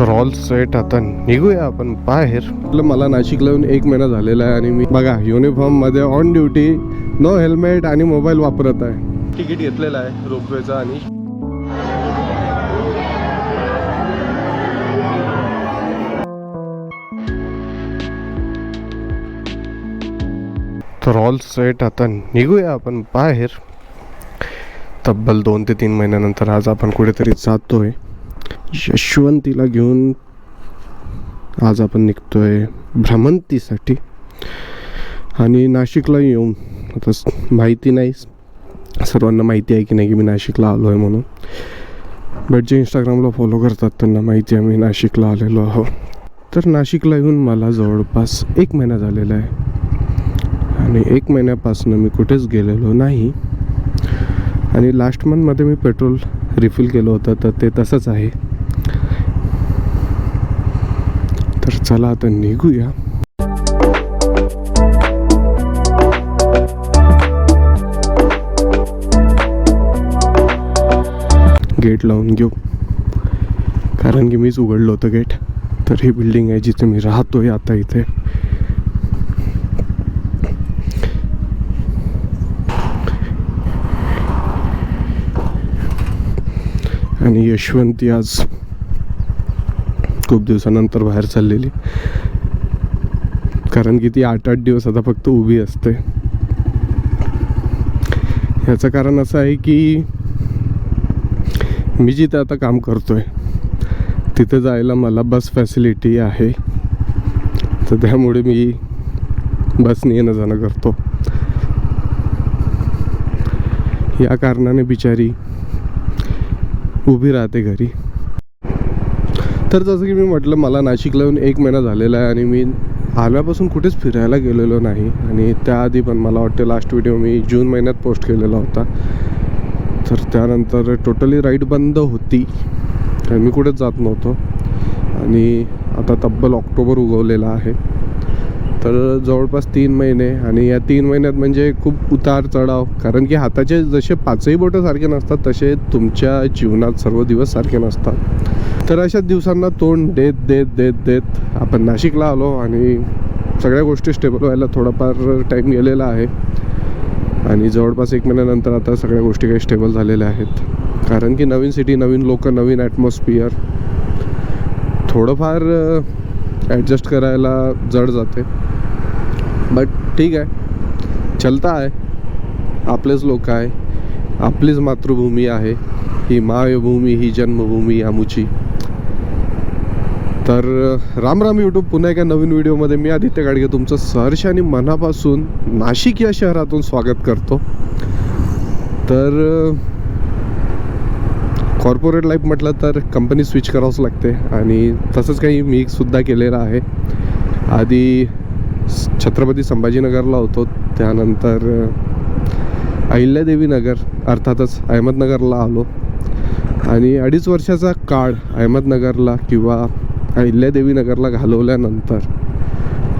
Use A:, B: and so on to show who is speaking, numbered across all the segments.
A: तर all set आता निघूया आपण बाहेर. म्हटलं मला नाशिकला येऊन एक महिना झालेला आहे आणि मी बघा युनिफॉर्ममध्ये ऑन ड्युटी नो हेल्मेट आणि मोबाईल वापरत आहे. तिकीट घेतलेलं आहे रोपवेचा आणि तर ऑल सेट आता निघूया आपण बाहेर. तब्बल दोन ते तीन महिन्यानंतर आज आपण कुठेतरी जातोय. यशवंतीला घेऊन आज आपण निघतोय भ्रमंतीसाठी. आणि नाशिकला येऊन आता माहिती नाही सर्वांना माहिती आहे की नाही की मी नाशिकला आलो आहे म्हणून. बट जे इंस्टाग्रामला फॉलो करतात त्यांना माहिती आहे मी नाशिकला आलेलो आहो. तर नाशिकला येऊन मला जवळपास एक महिना झालेला आहे. आणि एक महिन्यापासून मी कुठेच गेलेलो नाही. आणि लास्ट मंथमध्ये मी पेट्रोल रिफिल केलं होतं तर ते तसंच आहे. तर चला आता निघूया. गेट लावून घेऊ. कारण की मीच उघडलं होतं गेट. तर ही बिल्डिंग आहे जिथे मी राहतोय आता इथे. आणि यशवंती आज खूप दिवसानंतर बाहेर चाललेली. कारण की ती आठ आठ दिवस आता फक्त उभी असते. ह्याचं कारण असं आहे की मी जिथे आता काम करतोय तिथे जायला मला बस फॅसिलिटी आहे. तर त्यामुळे मी बसने येणं जाणं करतो. या कारणाने बिचारी उभी राहते घरी. तर जसं की मी म्हटलं मला नाशिकला येऊन एक महिना झालेला आहे आणि मी आल्यापासून कुठेच फिरायला गेलेलो नाही. आणि त्याआधी पण मला वाटतं लास्ट व्हिडिओ मी जून महिन्यात पोस्ट केलेला होता. तर त्यानंतर टोटली राईड बंद होती. मी कुठेच जात नव्हतो. आणि आता तब्बल ऑक्टोबर उगवलेला आहे. तर जवळपास तीन महिने आणि या तीन महिन्यात म्हणजे खूप उतार चढाव कारण की हाताचे जसे पाचही बोटं सारखे नसतात तसे तुमच्या जीवनात सर्व दिवस सारखे नसतात. तर अशा दिवसांना तोंड देत देत देत देत आपण नाशिकला आलो आणि सगळ्या गोष्टी स्टेबल व्हायला थोडाफार टाईम गेलेला आहे. आणि जवळपास एक महिन्यानंतर आता सगळ्या गोष्टी काही स्टेबल झालेल्या आहेत. कारण की नवीन सिटी नवीन लोक नवीन ॲटमॉस्फिअर थोडंफार ॲडजस्ट करायला जड जाते. बट ठीक आहे. चलता आहे. आपलेच लोक आहे. आपलीच मातृभूमी आहे. ही मायभूमी ही जन्मभूमी आमुची. तर राम राम यूट्यूब पुन्हा एका नवीन व्हिडिओमध्ये मी आदित्य गाडगे तुमचं सहर्ष आणि मनापासून नाशिक या शहरातून स्वागत करतो. तर कॉर्पोरेट लाईफ म्हटलं तर कंपनी स्विच करावंच लागते आणि तसंच काही मी सुद्धा केलेलं आहे. आधी छत्रपती संभाजीनगरला होतो त्यानंतर अहिल्यादेवीनगर अर्थातच अहमदनगरला आलो. आणि अडीच वर्षाचा काळ अहमदनगरला किंवा अहिल्यादेवीनगरला घालवल्यानंतर.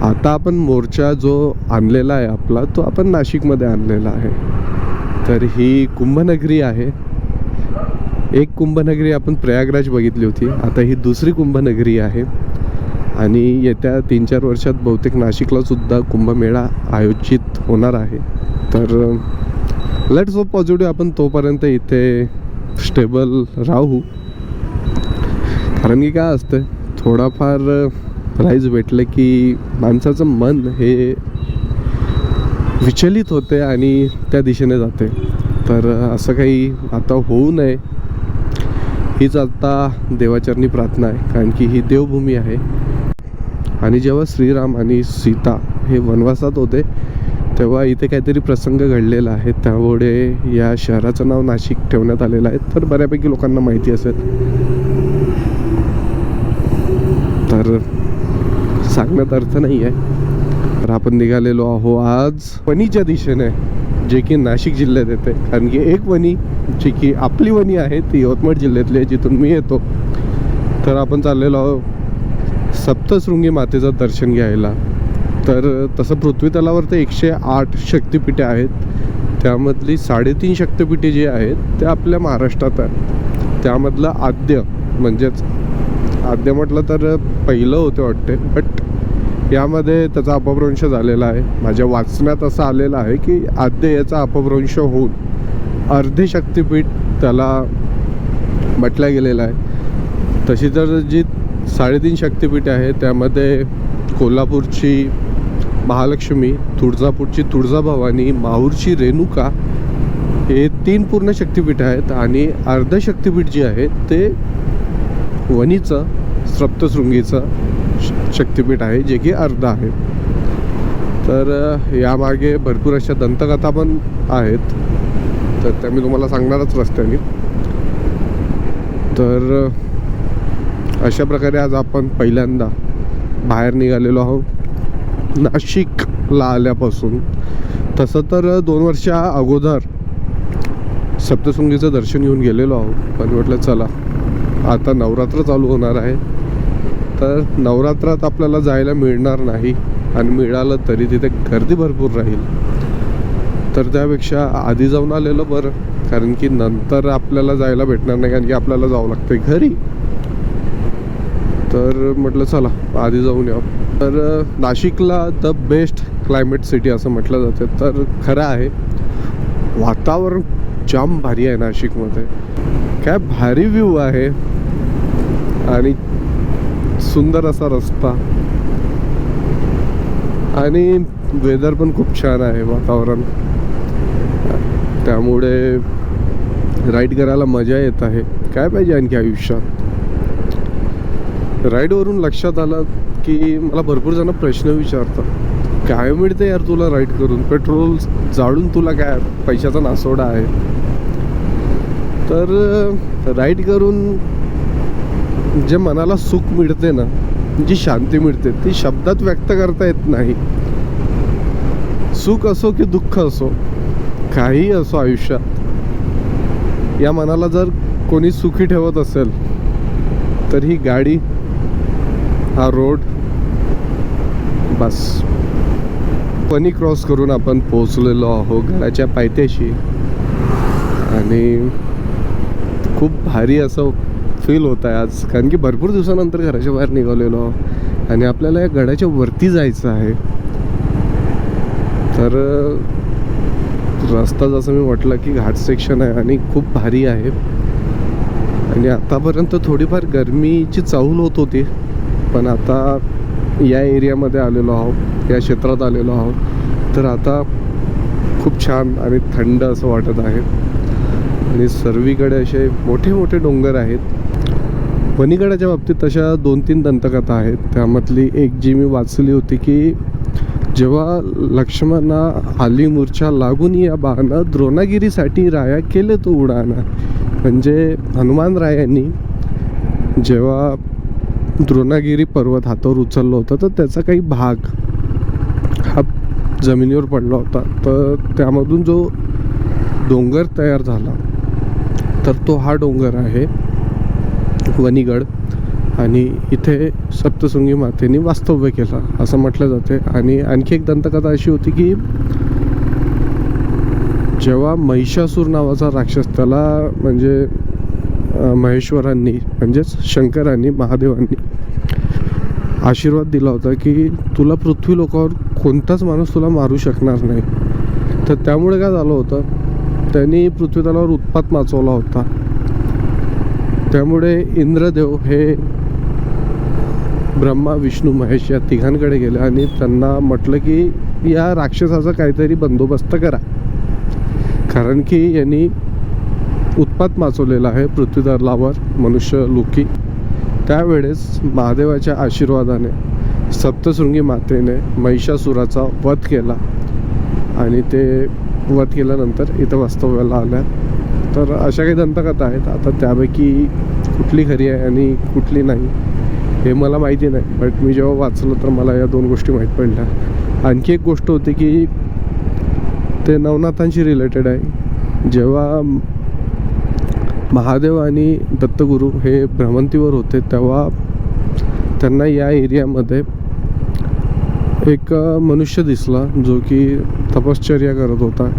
A: आता आपण मोर्चा जो आणलेला आहे आपला तो आपण नाशिकमध्ये आणलेला आहे. तर ही कुंभनगरी आहे. एक कुंभनगरी आपण प्रयागराज बघितली होती. आता ही दुसरी कुंभनगरी आहे. आणि येत्या तीन चार वर्षात बहुतेक नाशिकला सुद्धा कुंभमेळा आयोजित होणार आहे. तर लेट्स ओ पॉझिटिव्ह आपण तोपर्यंत इथे स्टेबल राहू. कारण की काय असतं थोडाफार राईज भेटलं की माणसाचं मन हे विचलित होते आणि त्या दिशेने जाते. तर असं काही आता होऊ नये. हीच आता देवाचरणी प्रार्थना आहे कारण की ही देवभूमी आहे. आणि जेव्हा श्रीराम आणि सीता हे वनवासात होते तेव्हा इथे काहीतरी प्रसंग घडलेला आहे. त्यामुळे या शहराचं नाव नाशिक ठेवण्यात आलेलं आहे. तर बऱ्यापैकी लोकांना माहिती असेल. तर सांगण्यात अर्थ नाही आहे तर आपण निघालेलो आहो आज वणीच्या दिशेने जे की नाशिक जिल्ह्यात येते. कारण की एक वणी जी की आपली वणी आहे ती यवतमाळ जिल्ह्यातली आहे जिथून मी येतो. तर आपण चाललेलो आहो सप्तशृंगी मातेचं दर्शन घ्यायला. तर तसं पृथ्वी तलावर तर एकशे आठ शक्तिपीठे आहेत. त्यामधली साडेतीन शक्तिपीठे जी आहेत ते आपल्या महाराष्ट्रात आहेत. त्यामधलं आद्य म्हणजेच आद्य म्हटलं तर पहिलं होते वाटते बट यामध्ये त्याचा अपभ्रंश झालेला आहे. माझ्या वाचण्यात असं आलेलं आहे की आद्य याचा अपभ्रंश होऊन अर्धे शक्तिपीठ त्याला म्हटलं गेलेलं आहे. तशी तर जी साडेतीन शक्तीपीठ आहे त्यामध्ये कोल्हापूरची महालक्ष्मी तुळजापूरची तुळजाभवानी माहूरची रेणुका हे तीन पूर्ण शक्तीपीठ आहेत आणि अर्ध शक्तिपीठ जे आहे ते वणीचं सप्तशृंगीचं श- शक्तिपीठ आहे जे की अर्ध आहे. तर यामागे भरपूर अशा दंतकथा पण आहेत. तर त्या मी तुम्हाला सांगणारच रस्त्याने. तर अशा प्रकारे आज आपण पहिल्यांदा बाहेर निघालेलो आहोत. नाशिकला आल्यापासून. तसं तर दोन वर्षा अगोदर सप्तशृंगीचं दर्शन घेऊन गेलेलो आहोत. पण म्हटलं चला आता नवरात्र चालू होणार आहे. तर नवरात्रात आपल्याला जायला मिळणार नाही आणि मिळालं तरी तिथे गर्दी भरपूर राहील. तर त्यापेक्षा आधी जाऊन आलेलं बरं कारण की नंतर आपल्याला जायला भेटणार नाही कारण की आपल्याला जावं लागतंय घरी. तर म्हटलं चला आधी जाऊन या तर नाशिकला द बेस्ट क्लायमेट सिटी असं म्हटलं जातं. तर खरं आहे वातावरण जाम भारी आहे नाशिकमध्ये. काय भारी व्ह्यू आहे. आणि सुंदर असा रस्ता. आणि वेदर पण खूप छान आहे वातावरण. त्यामुळे राईड करायला मजा येत आहे. काय पाहिजे आणखी आयुष्यात? राईडवरून लक्षात आलं की मला भरपूर जण प्रश्न विचारतात. काय मिळते यार तुला राईड करून? पेट्रोल जाळून तुला काय पैशाचा नासोडा आहे? तर राईड करून जे मनाला सुख मिळते ना जी शांती मिळते ती शब्दात व्यक्त करता येत नाही. सुख असो की दुःख असो काही असो आयुष्यात या मनाला जर कोणी सुखी ठेवत असेल तर ही गाडी हा रोड बस. पनी क्रॉस करून आपण पोहोचलेलो आहो घराच्या पायथ्याशी. आणि खूप भारी असं फील होत आहे आज. कारण की भरपूर दिवसानंतर घराच्या बाहेर निघालेलो. आहो आणि आपल्याला या गडाच्या वरती जायचं आहे. तर रस्ता जसं मी म्हटलं की घाट सेक्शन आहे आणि खूप भारी आहे. आणि आतापर्यंत थोडीफार गरमीची चाहूल होत होती. पण आता या एरियामध्ये आलेलो आहोत. या क्षेत्रात आलेलो आहोत. तर आता खूप छान आणि थंड असं वाटत आहे. आणि सर्वीकडे असे मोठे मोठे डोंगर आहेत. वणीगडाच्या बाबतीत तशा दोन तीन दंतकथा आहेत. त्यामधली एक जी मी वाचली होती की जेव्हा लक्ष्मणा आली मूर्छा लागून या बाणा द्रोणागिरीसाठी राया केले तो उडाना. म्हणजे हनुमान रायांनी जेव्हा द्रोणागिरी पर्वत हातावर उचललं होतं तर त्याचा काही भाग हा जमिनीवर पडला होता. तर त्यामधून जो डोंगर तयार झाला तर तो हा डोंगर आहे. वणीगड आणि इथे सप्तशृंगी मातेने वास्तव्य केलं असं म्हटलं जाते. आणि आणखी एक दंतकथा अशी होती की जेव्हा महिषासूर नावाचा राक्षस त्याला म्हणजे महेश्वरांनी म्हणजेच शंकरांनी महादेवांनी आशीर्वाद दिला होता की तुला पृथ्वी लोकावर कोणताच माणूस तुला मारू शकणार नाही. तर त्यामुळे काय झालं होतं त्यांनी पृथ्वीतलावर उत्पात माचवला होता. त्यामुळे इंद्रदेव हे ब्रह्मा विष्णू महेश या तिघांकडे गेले आणि त्यांना म्हटलं की या राक्षसाचा काहीतरी बंदोबस्त करा. कारण की यांनी उत्पात माचवलेला आहे पृथ्वीदलावर मनुष्य लोकी. त्यावेळेस महादेवाच्या आशीर्वादाने सप्तशृंगी मातेने महिषासुराचा वध केला आणि ते वध केल्यानंतर इथं वास्तव्याला आल्या. तर अशा काही दंतकथा आहेत. आता त्यापैकी कुठली खरी आहे आणि कुठली नाही हे मला माहिती नाही. बट मी जेव्हा वाचलं तर मला या दोन गोष्टी माहीत पडल्या. आणखी एक गोष्ट होती की ते नवनाथांशी रिलेटेड आहे. जेव्हा महादेव आणि दत्तगुरू हे भ्रमंतीवर होते तेव्हा त्यांना या एरियामध्ये एक मनुष्य दिसला जो की तपश्चर्या करत होता.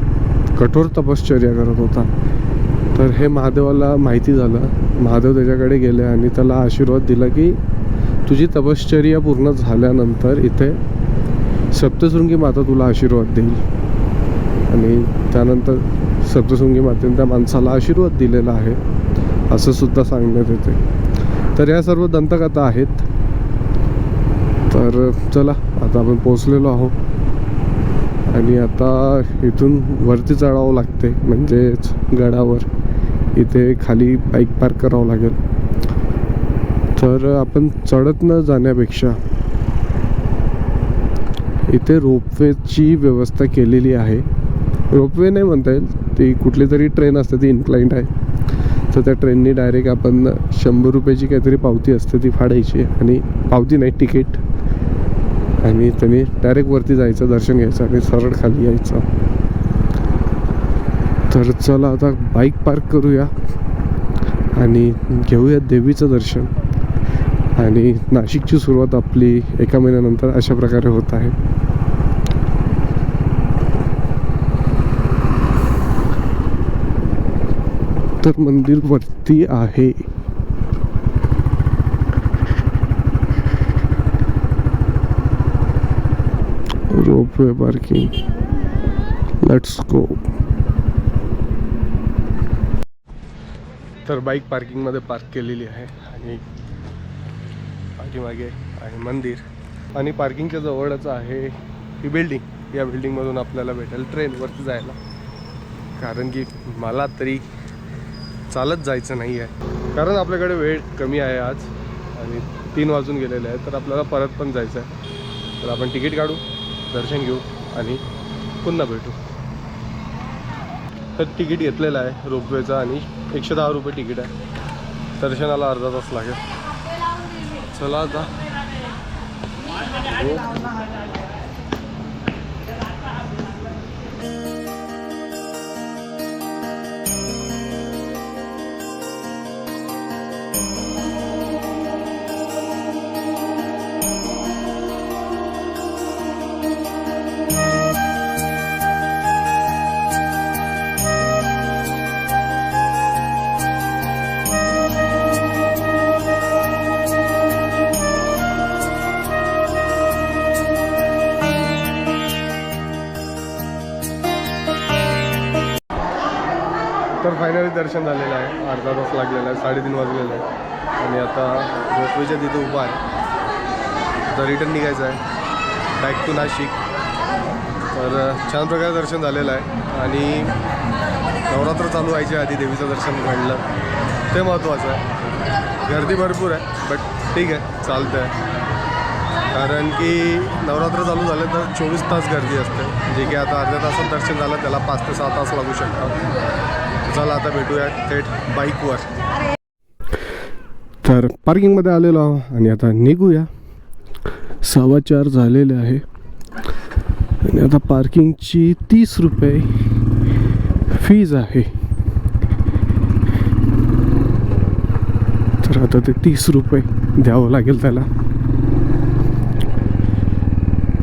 A: कठोर तपश्चर्या करत होता. तर हे महादेवाला माहिती झालं. महादेव त्याच्याकडे गेले आणि त्याला आशीर्वाद दिला की तुझी तपश्चर्या पूर्ण झाल्यानंतर इथे सप्तशृंगी माता तुला आशीर्वाद देईल. आणि त्यानंतर सप्तशृंगी मातेने त्या माणसाला आशीर्वाद दिलेला आहे असं सुद्धा सांगण्यात येते. तर या सर्व दंतकथा आहेत. तर चला आता आपण पोचलेलो आहोत. आणि आता इथून वरती चढावं लागते म्हणजेच गडावर. इथे खाली बाईक पार्क करावं लागेल. तर आपण चढत न जाण्यापेक्षा इथे रोपवेची व्यवस्था केलेली आहे. रोपवे नाही म्हणता येईल ती कुठली तरी ट्रेन असते ती इन्क्लाइंट आहे. तर त्या ट्रेननी डायरेक्ट आपण शंभर रुपयाची काहीतरी पावती असते ती फाडायची. आणि पावती नाही तिकीट आणि त्यांनी डायरेक्ट वरती जायचं दर्शन घ्यायचं आणि सरळ खाली यायचं. तर चला आता बाईक पार्क करूया आणि घेऊया देवीचं दर्शन. आणि नाशिकची सुरुवात आपली एका महिन्यानंतर अशा प्रकारे होत आहे. तर मंदिर वरती आहे. रोपवे पार्किंग लेट्स गो तर बाईक पार्किंगमध्ये पार्क केलेली आहे आणि पाठीमागे आहे मंदिर. आणि पार्किंगच्या जवळच आहे ही बिल्डिंग या बिल्डिंगमधून आपल्याला भेटेल ट्रेनवरती जायला. कारण की मला तरी चालत जायचं नाही आहे. कारण आपल्याकडे वेळ कमी आहे आज आणि तीन वाजून गेलेले आहे तर आपल्याला परत पण जायचं आहे. तर आपण तिकीट काढू. दर्शन घेऊ आणि पुन्हा भेटू. तर तिकीट घेतलेलं आहे रोपवेचं आणि एकशे दहा रुपये तिकीट आहे. दर्शनाला अर्धा तास लागेल. चला आता. हो. दर्शन झालेलं आहे. अर्धा तास लागलेला आहे साडेतीन वाजलेलं आहे. आणि आता रोपवेच्या तिथे उभा आहे. तर रिटर्न निघायचं आहे. Back to Nashik. तर छान प्रकारे दर्शन झालेलं आहे. आणि नवरात्र चालू व्हायच्या आधी देवीचं दर्शन घडलं. ते महत्त्वाचं आहे. गर्दी भरपूर आहे बट ठीक आहे चालतं आहे कारण की नवरात्र चालू झालं तर चोवीस तास गर्दी असते. जे की आता अर्ध्या तासात दर्शन झालं त्याला पाच ते सहा तास लागू शकतात. चला आता भेटूया थेट बाईकवर. तर पार्किंगमध्ये आलेलो आहो आणि आता निघूया. सव्वा चार झालेले आहे. आणि आता पार्किंगची तीस रुपये फीज आहे. तर आता ते तीस रुपये द्यावं लागेल त्याला.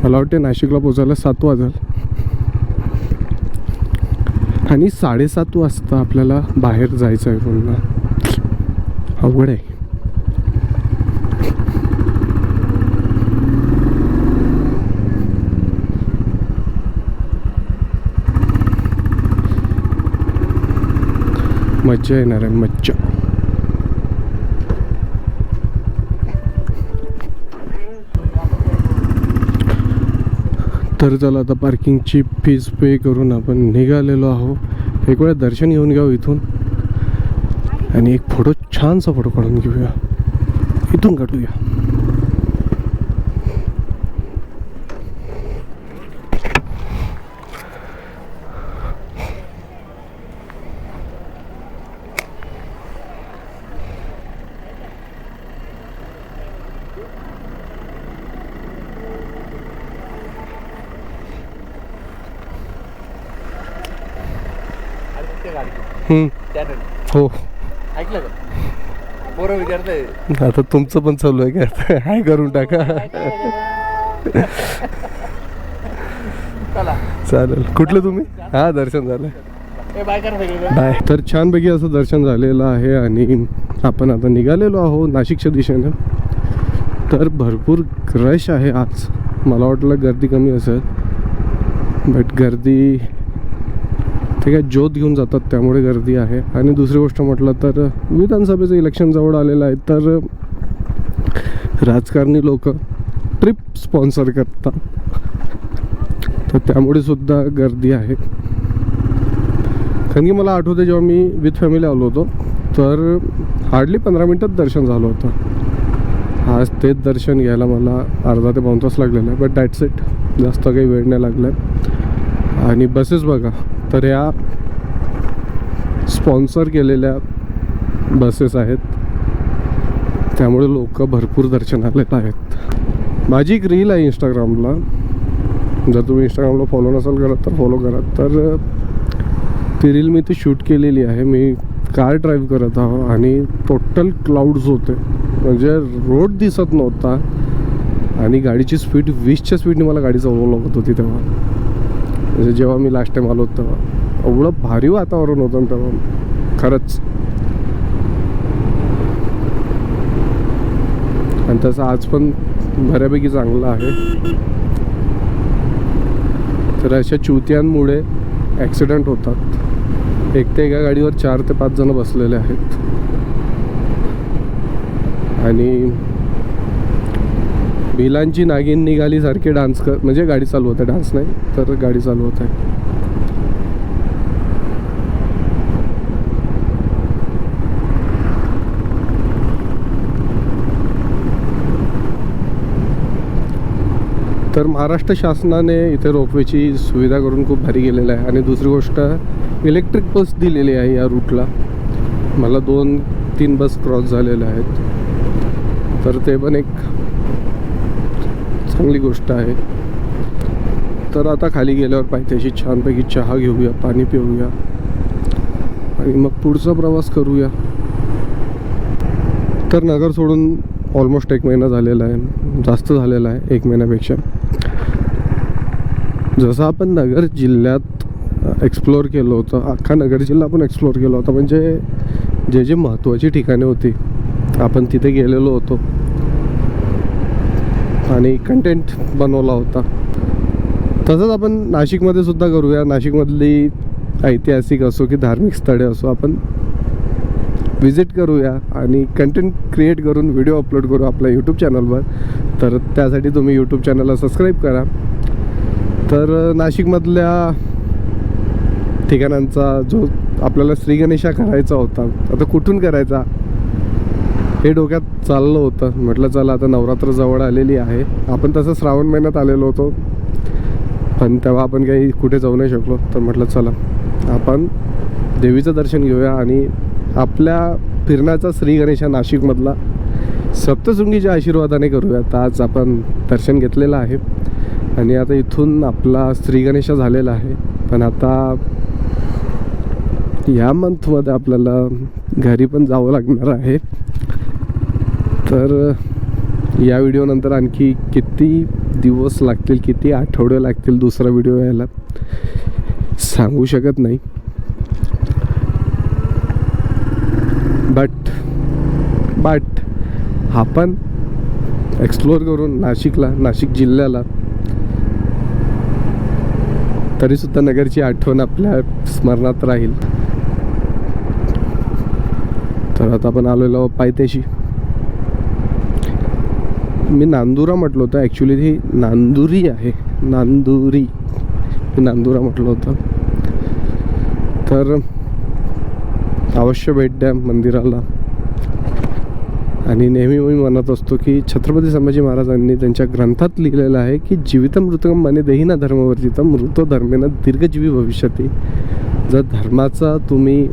A: मला वाटते नाशिकला पोचायला सात वाजेल आणि साडेसात वाजता आपल्याला बाहेर जायचं आहे पूर्ण अवघड आहे. मज्जा येणार आहे मज्जा. चला आता पार्किंगची फीज पे करून आपण निघालेलो आहो एक वेळा दर्शन घेऊन घ्यावं इथून. आणि एक फोटो छानसा फोटो काढून घेऊया. इथून काढूया. हो.
B: ऐकलं का? विचारतंय.
A: आता तुमचं पण चालू आहे का? हाय करून टाका.
B: चला.
A: चालेल. कुठलं तुम्ही? हा दर्शन झालं.
B: बाय करा सगळे
A: बाय. तर छानपैकी असं दर्शन झालेलं आहे आणि आपण आता निघालेलो आहो नाशिकच्या दिशेनं. तर भरपूर रश आहे आज. मला वाटलं गर्दी कमी असेल. बट गर्दी ते काय ज्योत घेऊन जातात त्यामुळे गर्दी आहे. आणि दुसरी गोष्ट म्हटलं तर विधानसभेचं इलेक्शन जवळ आलेलं आहे तर राजकारणी लोक ट्रिप स्पॉन्सर करतात. तर त्यामुळे सुद्धा गर्दी आहे. कारण की मला आठवते जेव्हा मी विथ फॅमिली आलो होतो तर हार्डली पंधरा मिनटात दर्शन झालं होतं. आज तेच दर्शन घ्यायला मला अर्धा ते पाऊण तास लागलेला आहे बट दॅट्स इट जास्त काही वेळ नाही लागला आणि बसेस बघा तर या स्पॉन्सर केलेल्या बसेस आहेत. त्यामुळे लोक भरपूर दर्शनाला आहेत. माझी एक रील आहे इंस्टाग्रामला जर तुम्ही इंस्टाग्रामला फॉलो नसाल करत तर फॉलो करा. तर ती रील मी ती शूट केलेली आहे. मी कार ड्राईव्ह करत आहो आणि टोटल क्लाउड्स होते. म्हणजे रोड दिसत नव्हता आणि गाडीची स्पीड वीसच्या स्पीडने मला गाडी चालवू लागत होती तेव्हा. म्हणजे जेव्हा मी लास्ट टाइम आलो होतो तेव्हा. एवढं भारी वातावरण होतं तेव्हा. खरंच. आणि तसं आज पण बऱ्यापैकी चांगलं आहे. तर अशा चुत्यांमुळे ॲक्सिडेंट होतात. एक ते एका गाडीवर चार ते पाच जण बसलेले आहेत. आणि बिलांची नागिन निघाली सारखी डान्स कर म्हणजे गाडी चालू होते डान्स नाही तर गाडी चालू होत. आहे तर महाराष्ट्र शासनाने इथे रोपवेची सुविधा करून खूप भारी केलेलं आहे. आणि दुसरी गोष्ट इलेक्ट्रिक बस दिलेली आहे या रूटला मला दोन तीन बस क्रॉस झालेल्या आहेत. तर ते पण एक चांगली गोष्ट आहे. तर आता खाली गेल्यावर पायथ्याशी छानपैकी चहा घेऊया पाणी पिऊया. आणि मग पुढचा प्रवास करूया. तर नगर सोडून ऑलमोस्ट एक महिना झालेला आहे. जास्त झालेला आहे एक महिन्यापेक्षा. जसं आपण नगर जिल्ह्यात एक्सप्लोअर केलं होतं अख्खा नगर जिल्हा आपण एक्सप्लोअर केला होता. म्हणजे जे जे महत्त्वाची ठिकाणे होती आपण तिथे गेलेलो होतो. आणि कंटेंट बनवला होता. तसंच आपण नाशिकमध्ये सुद्धा करूया. नाशिकमधली ऐतिहासिक असो की धार्मिक स्थळे असो आपण विजिट करूया आणि कंटेंट क्रिएट करून व्हिडिओ अपलोड करू आपल्या यूट्यूब चॅनलवर तर त्यासाठी तुम्ही यूट्यूब चॅनलला सबस्क्राईब करा. तर नाशिकमधल्या ठिकाणांचा जो आपल्याला श्रीगणेशा करायचा होता आता कुठून करायचा? हे डोक्यात चाललं होतं. म्हटलं चला आता नवरात्र जवळ आलेली आहे. आपण तसं श्रावण महिन्यात आलेलो होतो. पण तेव्हा आपण काही कुठे जाऊ नाही शकलो. तर म्हटलं चला आपण देवीचं दर्शन घेऊया आणि आपल्या फिरण्याचा श्री गणेशा नाशिकमधला सप्तशृंगीच्या आशीर्वादाने करूया तर आज आपण दर्शन घेतलेलं आहे. आणि आता इथून आपला श्री गणेशा झालेला आहे. पण आता या मंथमध्ये आपल्याला घरी पण जावं लागणार आहे. तर या व्हिडिओनंतर आणखी किती दिवस लागतील किती आठवडे लागतील दुसरा व्हिडिओ यायला सांगू शकत नाही. बट बट आपण एक्सप्लोअर करून नाशिकला नाशिक जिल्ह्याला तरीसुद्धा नगरची आठवण आपल्या स्मरणात राहील. तर आता आपण आलेलो पायथ्याशी. मी नांदुरा म्हटलं होतं. ॲक्च्युली ही नांदुरी आहे. नांदुरी. मी नांदुरा म्हटलं होतं. तर अवश्य भेट द्या मंदिराला. आणि नेहमी मी म्हणत असतो की छत्रपती संभाजी महाराजांनी त्यांच्या ग्रंथात लिहिलेलं आहे की जीवित मृतकम मने देहीना धर्मवर्जित मृतो धर्मेनं दीर्घजीवी भविष्यती. जर धर्माचा तुम्ही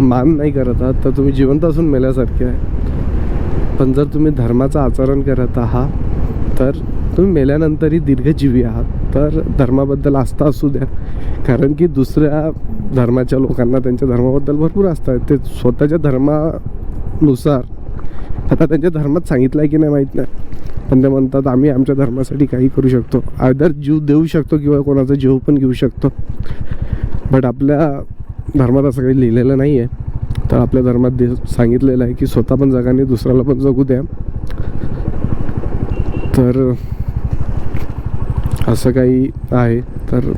A: मान नाही करत आहात तर तुम्ही जिवंत असून मेल्यासारखे आहे. पण जर तुम्ही धर्माचं आचरण करत आहात तर तुम्ही मेल्यानंतरही दीर्घजीवी आहात. तर धर्माबद्दल आस्था असू द्या. कारण की दुसऱ्या धर्माच्या लोकांना त्यांच्या धर्माबद्दल भरपूर आस्था आहे. ते स्वतःच्या धर्मानुसार आता त्यांच्या धर्मात सांगितलं आहे की नाही माहीत नाही. पण ते म्हणतात आम्ही आमच्या धर्मासाठी काही करू शकतो. आदर जीव देऊ शकतो किंवा कोणाचा जीव पण घेऊ शकतो. बट आपल्या धर्मात असं काही लिहिलेलं नाही आहे तर आपल्या धर्मात दे सांगितलेलं आहे की स्वतः पण जगाने दुसऱ्याला पण जगू द्या. तर असं काही आहे. तर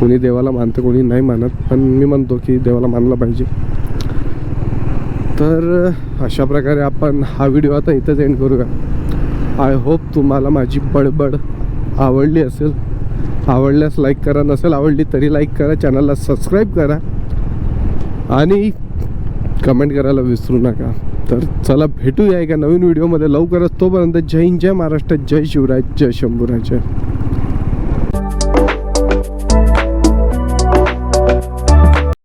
A: कोणी देवाला मानतं कोणी नाही मानत पण मी म्हणतो की देवाला मानलं पाहिजे. तर अशा प्रकारे आपण हा व्हिडिओ आता इथंच एंड करूया. आय होप तुम्हाला माझी बडबड आवडली असेल. आवडल्यास लाईक करा नसेल आवडली तरी लाईक करा. चॅनलला सबस्क्राईब करा. आणि कमेंट करायला विसरू नका. तर चला भेटूया एका नवीन व्हिडिओमध्ये लवकरच तोपर्यंत जय हिंद जय महाराष्ट्र जय शिवराय जय शंभूराज.